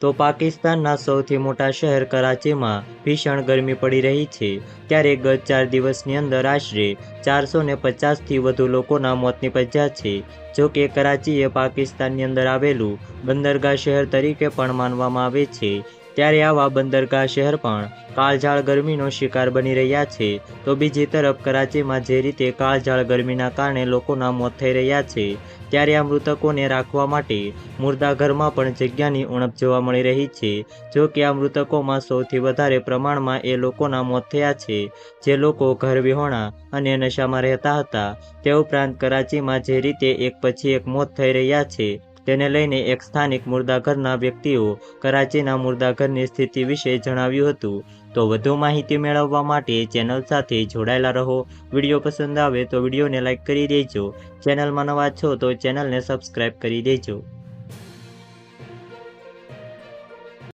તો પાકિસ્તાનના સૌથી મોટા શહેર કરાચીમાં ભીષણ ગરમી પડી રહી છે. ત્યારે ગત ચાર દિવસની અંદર આશરે ચારસો ને પચાસથી વધુ લોકોના મોત નિપજ્યા છે. જો કે કરાચી એ પાકિસ્તાનની અંદર આવેલું બંદરગાહ શહેર તરીકે પણ માનવામાં આવે છે. ત્યારે આવા બંદરગાહ શહેર પણ કાળઝાળ ગરમીનો શિકાર બની રહ્યા છે. તો બીજી તરફ કરાચીમાં જે રીતે કાળઝાળ ગરમીના કારણે લોકોના મોત થઈ રહ્યા છે, ત્યારે આ મૃતકોને રાખવા માટે મુર્દાઘરમાં પણ જગ્યાની ઉણપ જોવા મળી રહી છે. જો કે આ મૃતકોમાં સૌથી વધારે પ્રમાણમાં એ લોકોના મોત થયા છે, જે લોકો ઘર વિહોણા અને નશામાં રહેતા હતા. તે ઉપરાંત કરાચીમાં જે રીતે એક પછી એક મોત થઈ રહ્યા છે તેને લઈને એક સ્થાનિક મુર્દાઘરના વ્યક્તિઓ કરાચીના મુર્દાઘરની સ્થિતિ વિશે જણાવ્યું હતું. તો વધુ માહિતી મેળવવા માટે ચેનલ સાથે જોડાયેલા રહો. વીડિયો પસંદ આવે તો વિડીયોને લાઇક કરી દેજો. ચેનલમાં નવા છો તો ચેનલને સબસ્ક્રાઈબ કરી દેજો.